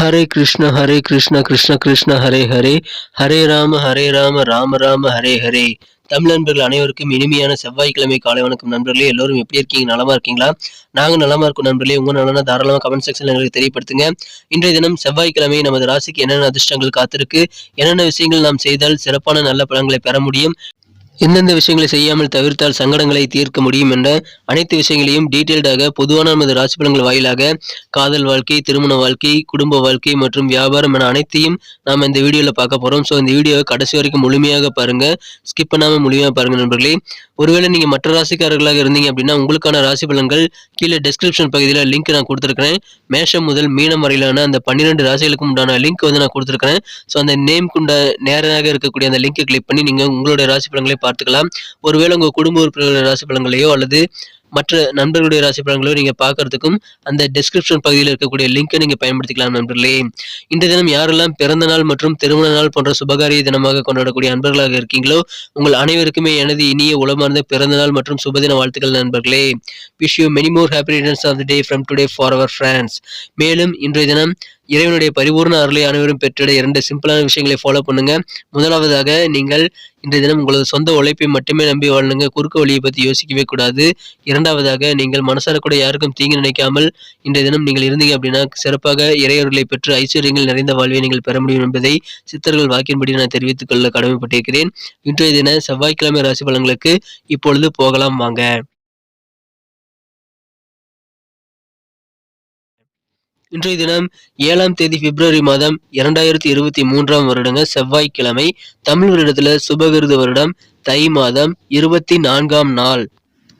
ஹரே கிருஷ்ண ஹரே கிருஷ்ண கிருஷ்ண கிருஷ்ண ஹரே ஹரே. ஹரே ராம ஹரே ராம ராம ராம ஹரே ஹரே. தமிழ் நண்பர்கள் அனைவருக்கும் இனிமையான செவ்வாய்க்கிழமை காலை வணக்கம் நண்பர்களே. எல்லோரும் எப்படி இருக்கீங்க? நலமா இருக்கீங்களா? நாங்கள் நலமா இருக்கும் நண்பர்களே. உங்க நலனா தாராளமாக கமெண்ட் செக்ஷன்ல எங்களுக்கு தெரியப்படுத்துங்க. இன்றைய தினம் செவ்வாய்க்கிழமை நமது ராசிக்கு என்னென்ன அதிர்ஷ்டங்கள் காத்திருக்கு? என்னென்ன விஷயங்கள் நாம் செய்தால் சிறப்பான நல்ல பலன்களை பெற முடியும்? எந்தெந்த விஷயங்களை செய்யாமல் தவிர்த்தால் சங்கடங்களை தீர்க்க முடியும் என்ற அனைத்து விஷயங்களையும் டீட்டெயில்டாக பொதுவான நமது ராசி பலன்கள் வாயிலாக காதல் வாழ்க்கை திருமண வாழ்க்கை குடும்ப வாழ்க்கை மற்றும் வியாபாரம் என அனைத்தையும் நாம் இந்த வீடியோவில் பார்க்க போகிறோம் ஸோ இந்த வீடியோவை கடைசி வரைக்கும் முழுமையாக பாருங்கள் ஸ்கிப் பண்ணாமல் முழுமையாக பாருங்கள் நண்பர்களே. ஒருவேளை நீங்கள் மற்ற ராசிக்காரர்களாக இருந்தீங்க அப்படின்னா உங்களுக்கான ராசி பலன்கள் கீழே டிஸ்கிரிப்ஷன் பகுதியில் லிங்க் நான் கொடுத்துருக்கிறேன். மேஷம் முதல் மீனம் வரையிலான அந்த பன்னிரெண்டு ராசிகளுக்கும் உண்டான லிங்க் வந்து நான் கொடுத்துருக்கிறேன். ஸோ அந்த நேம் கொண்ட நேராக இருக்கக்கூடிய அந்த லிங்கை கிளிக் பண்ணி நீங்கள் உங்களுடைய ராசி பலன்களை பார்த்துக்கலாம். ஒருவேளை உங்கள் குடும்ப உறுப்பினர்கள் ராசி பலன்களையோ அல்லது மற்ற நண்பர்களுடைய ராசி பலன்களோ நீங்கள் பார்க்கறதுக்கும் அந்த டிஸ்கிரிப்ஷன் பகுதியில் இருக்கக்கூடிய லிங்கை நீங்கள் பயன்படுத்திக்கலாம் நண்பர்களே. இந்த தினம் யாரெல்லாம் பிறந்த நாள் மற்றும் திருமண நாள் போன்ற சுபகாரிய தினமாக கொண்டாடக்கூடிய நண்பர்களாக இருக்கீங்களோ உங்கள் அனைவருக்குமே எனது இனிய உளமார்ந்த பிறந்த நாள் மற்றும் சுபதின வாழ்த்துக்கள் நண்பர்களே. Wish you many more happy returns of the day from today for our friends மேலும் இன்றைய தினம் இறைவனுடைய பரிபூர்ண அருளை அனைவரும் பெற்றிட இரண்டு சிம்பிளான விஷயங்களை ஃபாலோ பண்ணுங்க. முதலாவதாக நீங்கள் இன்றைய தினம் உங்களது சொந்த உழைப்பை மட்டுமே நம்பி வாழணுங்க குறுக்க வழியை பற்றி யோசிக்கவே கூடாது. இரண்டாவதாக நீங்கள் மனசார கூட யாருக்கும் தீங்கு நினைக்காமல் இன்றைய தினம் நீங்கள் இருந்தீங்க அப்படின்னா சிறப்பாக இறையர்களை பெற்று ஐஸ்வர்யங்கள் நிறைந்த வாழ்வை நீங்கள் பெற முடியும் என்பதை சித்தர்கள் வாக்கின்படி நான் தெரிவித்துக் கொள்ள கடமைப்பட்டிருக்கிறேன். இன்றைய தின செவ்வாய்க்கிழமை ராசி பலன்களுக்கு இப்பொழுது போகலாம் வாங்க. இன்றைய தினம் ஏழாம் தேதி பிப்ரவரி மாதம் இரண்டாயிரத்தி இருபத்தி மூன்றாம் வருடங்க செவ்வாய்க்கிழமை தமிழ் வருடத்துல சுபகிருது வருடம் தை மாதம் இருபத்தி நான்காம் நாள்.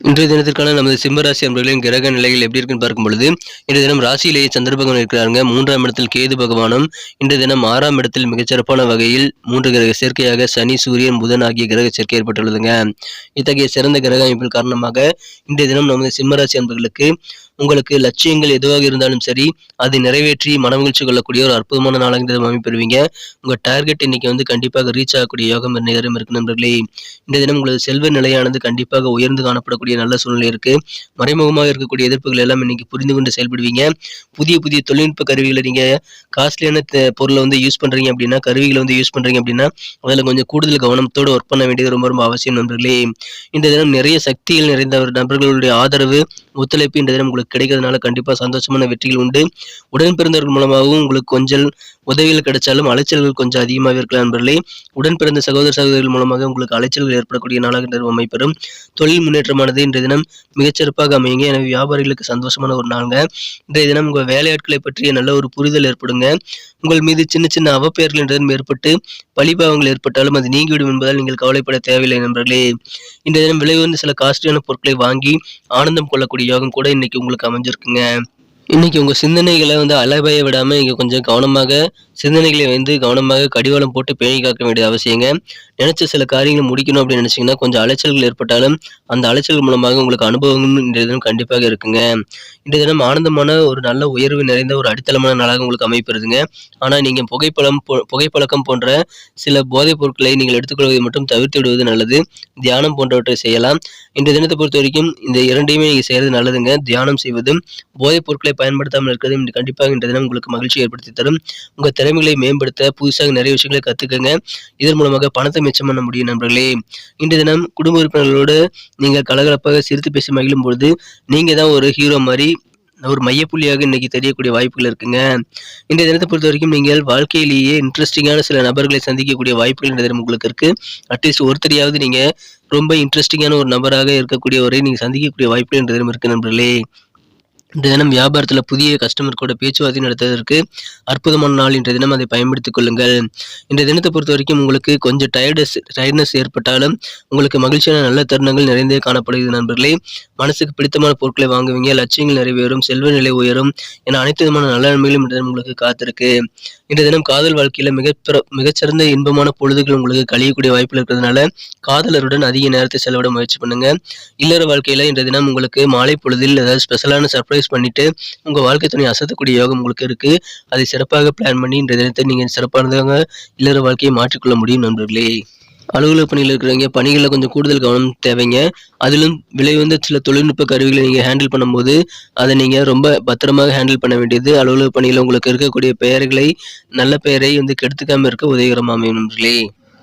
இன்றைய தினத்திற்கான நமது சிம்மராசி அன்பர்களின் கிரக நிலைகள் எப்படி இருக்குன்னு பார்க்கும் பொழுது இன்றைய தினம் ராசியிலேயே சந்திர பகவான் இருக்கிறாங்க மூன்றாம் இடத்தில் கேது பகவானும் இன்றைய தினம் ஆறாம் இடத்தில் மிகச்சிறப்பான வகையில் மூன்று கிரக சேர்க்கையாக சனி சூரியன் புதன் ஆகிய கிரக சேர்க்கை ஏற்பட்டுள்ளதுங்க. இத்தகைய சிறந்த கிரக அமைப்பின் காரணமாக இன்றைய தினம் நமது சிம்மராசி அன்பர்களுக்கு உங்களுக்கு லட்சியங்கள் எதுவாக இருந்தாலும் சரி அதை நிறைவேற்றி மனமகிழ்ச்சி கொள்ளக்கூடிய ஒரு அற்புதமான நாளாக இந்த அமைப்பு பெறுவீங்க. உங்க டார்கெட் இன்னைக்கு வந்து கண்டிப்பாக ரீச் ஆகக்கூடிய யோகம் நேரம் இருக்கு நண்பர்களே. இந்த தினம் உங்களது செல்வ நிலையானது கண்டிப்பாக உயர்ந்து காணப்படக்கூடிய நல்ல சூழ்நிலை இருக்கு. மறைமுகமாக இருக்கக்கூடிய எதிர்ப்புகள் எல்லாம் இன்னைக்கு புரிந்து கொண்டு செயல்படுவீங்க. புதிய புதிய தொழில்நுட்ப கருவிகளை நீங்க காஸ்ட்லியான பொருளை வந்து யூஸ் பண்றீங்க அப்படின்னா கருவிகளை வந்து யூஸ் பண்றீங்க அப்படின்னா அதில் கொஞ்சம் கூடுதல் கவனத்தோடு ஒர்க் பண்ண வேண்டியது ரொம்ப ரொம்ப அவசியம் நண்பர்களே. இந்த தினம் நிறைய சக்திகள் நிறைந்த நண்பர்களுடைய ஆதரவு ஒத்துழைப்பு இந்த தினம் உங்களுக்கு கிடைக்கிறதுனால கண்டிப்பாக சந்தோஷமான வெற்றிகள் உண்டு. உடன் பிறந்தவர்கள் மூலமாகவும் உங்களுக்கு கொஞ்சம் உதவிகள் கிடைச்சாலும் அலைச்சல்கள் கொஞ்சம் அதிகமாக இருக்கலாம் நண்பர்களே. உடன் பிறந்த சகோதர சகோதரிகள் மூலமாக உங்களுக்கு அலைச்சல்கள் ஏற்படக்கூடிய நாளாக இந்த அமைப்பெறும் தொழில் முன்னேற்றமானது இன்றைய தினம் மிகச்சிறப்பாக அமையுங்க. எனவே வியாபாரிகளுக்கு சந்தோஷமான ஒரு நாளுங்க. இன்றைய தினம் உங்கள் வேலையாட்களை பற்றிய நல்ல ஒரு புரிதல் ஏற்படுங்க. உங்கள் மீது சின்ன சின்ன அவப்பெயர்கள் என்றதும் ஏற்பட்டு பழிபாவங்கள் ஏற்பட்டாலும் அது நீங்கிவிடும் என்பதால் நீங்கள் கவலைப்பட தேவையில்லை நண்பர்களே. இன்றைய தினம் விலை வந்து சில காஸ்ட்லியான பொருட்களை வாங்கி ஆனந்தம் கொள்ளக்கூடிய யோகம் கூட இன்னைக்கு உங்களுக்கு அமைஞ்சிருக்குங்க. இன்னைக்கு உங்கள் சிந்தனைகளை வந்து அலபய விடாமல் இங்கே கொஞ்சம் கவனமாக சிந்தனைகளை வந்து கவனமாக கடிவாளம் போட்டு பேணி காக்க வேண்டிய அவசியங்க. நினைச்ச சில காரியங்களை முடிக்கணும் அப்படின்னு நினச்சிங்கன்னா கொஞ்சம் அலைச்சல்கள் ஏற்பட்டாலும் அந்த அலைச்சல்கள் மூலமாக உங்களுக்கு அனுபவங்கள் இன்றைய தினம் கண்டிப்பாக இருக்குங்க. இன்றைய தினம் ஆனந்தமான ஒரு நல்ல உயர்வு நிறைந்த ஒரு அடித்தளமான நாளாக உங்களுக்கு அமைப்பிருதுங்க ஆனால் நீங்கள் புகைப்பழம் புகைப்பழக்கம் போன்ற சில போதைப் பொருட்களை நீங்கள் எடுத்துக்கொள்வதை மட்டும் தவிர்த்து விடுவது நல்லது. தியானம் போன்றவற்றை செய்யலாம். இன்றைய தினத்தை பொறுத்த வரைக்கும் இந்த இரண்டையுமே நீங்கள் செய்கிறது நல்லதுங்க. தியானம் செய்வதும் போதைப் பொருட்களை பயன்படுத்தாமல் இருக்கிறது. கண்டிப்பாக இன்றைய தினம் உங்களுக்கு மகிழ்ச்சி ஏற்படுத்தி தரும். உங்கள் திறமைகளை மேம்படுத்த புதுசாக நிறைய விஷயங்களை கற்றுக்கங்க இதன் மூலமாக பணத்தை மிச்சம் பண்ண முடியும் நண்பர்களே. இன்றைய தினம் குடும்ப உறுப்பினர்களோடு நீங்கள் கலகலப்பாக சிரித்து பேசி மகிழும் பொழுது நீங்கள் தான் ஒரு ஹீரோ மாதிரி ஒரு மையப்புள்ளியாக இன்னைக்கு தெரியக்கூடிய வாய்ப்புகள் இருக்குங்க. இந்த தினத்தை பொறுத்த வரைக்கும் நீங்கள் வாழ்க்கையிலேயே இன்ட்ரெஸ்டிங்கான சில நபர்களை சந்திக்கக்கூடிய வாய்ப்புகள் இந்த தினம் உங்களுக்கு இருக்கு. அட்லீஸ்ட் ஒருத்தரையாவது நீங்க ரொம்ப இன்ட்ரெஸ்டிங்கான ஒரு நபராக இருக்கக்கூடியவரை நீங்க சந்திக்கக்கூடிய வாய்ப்புகள் இந்த தினம் இருக்கு நண்பர்களே. தினம் வியாபாரத்தில் புதிய கஸ்டமர் கூட பேச்சுவார்த்தை நடத்துவதற்கு அற்புதமான நாள் இன்றைய தினம் அதை பயன்படுத்திக் கொள்ளுங்கள். இந்த தினத்தை பொறுத்த வரைக்கும் உங்களுக்கு கொஞ்சம் டயர்டஸ் டயர்ட்னஸ் ஏற்பட்டாலும் உங்களுக்கு மகிழ்ச்சியான நல்ல தருணங்கள் நிறைந்தே காணப்படுகிறது நண்பர்களே. மனசுக்கு பிடித்தமான பொருட்களை வாங்குவீங்க லட்சியங்கள் நிறைவேறும் செல்வ நிலை உயரும். என அனைத்து விதமான நல்ல நன்மைகளும் இன்றைய உங்களுக்கு காத்திருக்கு. இன்றைய தினம் காதல் வாழ்க்கையில மிக மிகச்சிறந்த இன்பமான பொழுதுகள் உங்களுக்கு கழியக்கூடிய வாய்ப்புகள் இருக்கிறதுனால காதலருடன் அதிக நேரத்தை செலவிட முயற்சி பண்ணுங்க. இல்லற வாழ்க்கையில இன்றைய தினம் உங்களுக்கு மாலை பொழுதில் ஏதாவது ஸ்பெஷலான சர்ப்ரைஸ் பண்ணிட்டு உங்கள் வாழ்க்கை துணை அசத்தக்கூடிய யோகம் உங்களுக்கு இருக்கு. அதை சிறப்பாக பிளான் பண்ணி இந்த தினத்தை நீங்கள் சிறப்பானதாக இல்லற வாழ்க்கையை மாற்றிக்கொள்ள முடியும் நண்பர்களே. அலுவலக பணியில் இருக்கிறவங்க பணிகளில் கொஞ்சம் கூடுதல் கவனம் தேவைங்க. அதிலும் விலை வந்து சில தொழில்நுட்ப கருவிகளை நீங்கள் ஹேண்டில் பண்ணும்போது அதை நீங்கள் ரொம்ப பத்திரமாக ஹேண்டில் பண்ண வேண்டியது. அலுவலக பணியில் உங்களுக்கு இருக்கக்கூடிய பெயர்களை நல்ல பெயரை வந்து கெடுத்துக்காமல் இருக்க உதவிகரமாக அமையும் நண்பர்களே.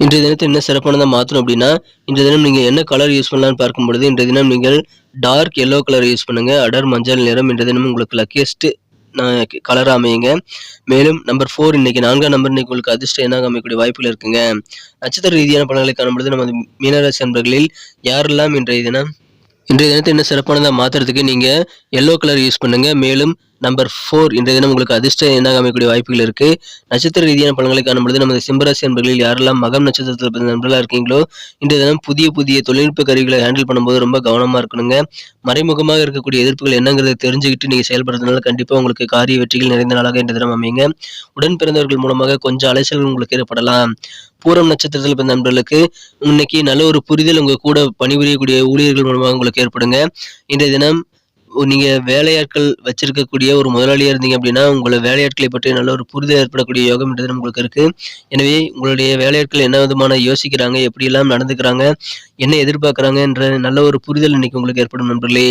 இன்றைய தினத்தை என்ன சிறப்பானதாக மாற்றணும் அப்படின்னா இன்றைய தினம் நீங்கள் என்ன கலர் யூஸ் பண்ணலாம்னு பார்க்கும் பொழுது இன்றைய தினம் நீங்கள் டார்க் எல்லோ கலர் யூஸ் பண்ணுங்கள் அடர் மஞ்சள் நிறம் இன்றைய தினம் உங்களுக்கு லக்கியஸ்ட் கலர் அமையுங்க. மேலும் நம்பர் ஃபோர் இன்னைக்கு நான்காம் நம்பர் இன்னைக்கு உங்களுக்கு அதிர்ஷ்டம் என்னாக அமையக்கூடிய வாய்ப்புகள் இருக்குங்க. நட்சத்திர ரீதியான பலன்களை காணும்பொழுது நமது மீனராசி நண்பர்களில் யாரெல்லாம் இன்றைய தினம் இன்றைய தினத்தை என்ன சிறப்பானதாக மாற்றுறதுக்கு நீங்கள் எல்லோ கலர் யூஸ் பண்ணுங்கள் மேலும் நம்பர் ஃபோர் இன்றைய தினம் உங்களுக்கு அதிர்ஷ்டம் என்னாக அமையக்கூடிய வாய்ப்புகள் இருக்கு. நட்சத்திர ரீதியான பலன்களை காணும்பொழுது நமது சிம்பராசி நண்பர்களில் யாரெல்லாம் மகம் நட்சத்திரத்தில் பிறந்த நண்பர்களாக இருக்கீங்களோ இன்றைய தினம் புதிய புதிய தொழில்நுட்ப கருவிகளை ஹேண்டில் பண்ணும்போது ரொம்ப கவனமாக இருக்கணுங்க. மறைமுகமாக இருக்கக்கூடிய எதிர்ப்புகள் என்னங்கிறத தெரிஞ்சுக்கிட்டு நீங்கள் செயல்படுறதுனால கண்டிப்பாக உங்களுக்கு காரிய வெற்றிகள் நிறைந்த நாளாக இன்றைய தினம் அமையுங்க. உடன் பிறந்தவர்கள் மூலமாக கொஞ்சம் அலைச்சல்கள் உங்களுக்கு ஏற்படலாம் பூரம் நட்சத்திரத்தில் பிறந்த நண்பர்களுக்கு இன்னைக்கு நல்ல ஒரு புரிதல் உங்க கூட பணிபுரியக்கூடிய ஊழியர்கள் மூலமாக உங்களுக்கு ஏற்படுங்க இன்றைய தினம் நீங்கள் வேலையாட்கள் வச்சிருக்கக்கூடிய ஒரு முதலாளியாக இருந்தீங்க அப்படின்னா உங்களை வேலையாட்களை பற்றி நல்ல ஒரு புரிதல் ஏற்படக்கூடிய யோகம் இன்றைய உங்களுக்கு இருக்குது எனவே உங்களுடைய வேலையாட்கள் என்ன விதமான யோசிக்கிறாங்க எப்படியெல்லாம் நடந்துக்கிறாங்க என்ன எதிர்பார்க்குறாங்க என்ற நல்ல ஒரு புரிதல் இன்னைக்கு உங்களுக்கு ஏற்படும் நண்பர்களே.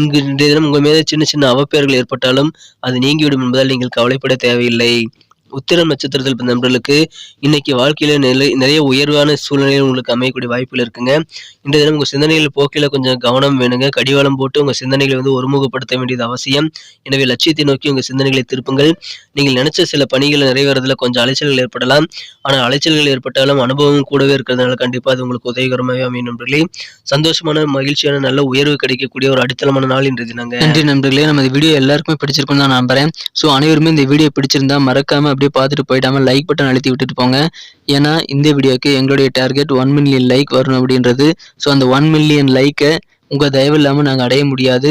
இங்கு இன்றைய தினம் உங்கள் மீது சின்ன சின்ன அவப்பெயர்கள் ஏற்பட்டாலும் அது நீங்கிவிடும் என்பதால் நீங்கள் கவலைப்பட தேவையில்லை. உத்திரம் நட்சத்திரத்தில் பிறந்த நண்பர்களுக்கு இன்னைக்கு வாழ்க்கையில நிலை நிறைய உயர்வான சூழ்நிலையில் உங்களுக்கு அமையக்கூடிய வாய்ப்புகள் இருக்குங்க. இந்த தினம் உங்க சிந்தனைகள் போக்கில கொஞ்சம் கவனம் வேணுங்க. கடிவாளம் போட்டு உங்க சிந்தனைகளை வந்து ஒருமுகப்படுத்த வேண்டியது அவசியம். எனவே லட்சியத்தை நோக்கி உங்க சிந்தனைகளை திருப்புங்கள். நீங்கள் நினைச்ச சில பணிகள் நிறைவேறதுல கொஞ்சம் அலைச்சல்கள் ஏற்படலாம். ஆனால் அலைச்சல்கள் ஏற்பட்டாலும் அனுபவம் கூடவே இருக்கிறதுனால கண்டிப்பா அது உங்களுக்கு உதவிகரமாகவே அமையும் நண்பர்களே. சந்தோஷமான மகிழ்ச்சியான நல்ல உயர்வு கிடைக்கக்கூடிய ஒரு அடித்தளமான நாள் இன்றைய தினங்க. நன்றி நண்பர்களே. நம்ம இந்த வீடியோ எல்லாருக்குமே பிடிச்சிருக்கும் தான் நம்புறேன். ஸோ அனைவருமே இந்த வீடியோ பிடிச்சிருந்தா மறக்காம அப்படியே பார்த்துட்டு போயிடாமல் லைக் பட்டன் அழுத்தி விட்டுட்டு போங்க. ஏன்னா இந்த வீடியோக்கு எங்களுடைய டார்கெட் ஒன் மில்லியன் லைக் வரணும் அப்படின்றது. ஸோ அந்த ஒன் மில்லியன் லைக்கை உங்கள் தயவு இல்லாமல் நாங்கள் அடைய முடியாது.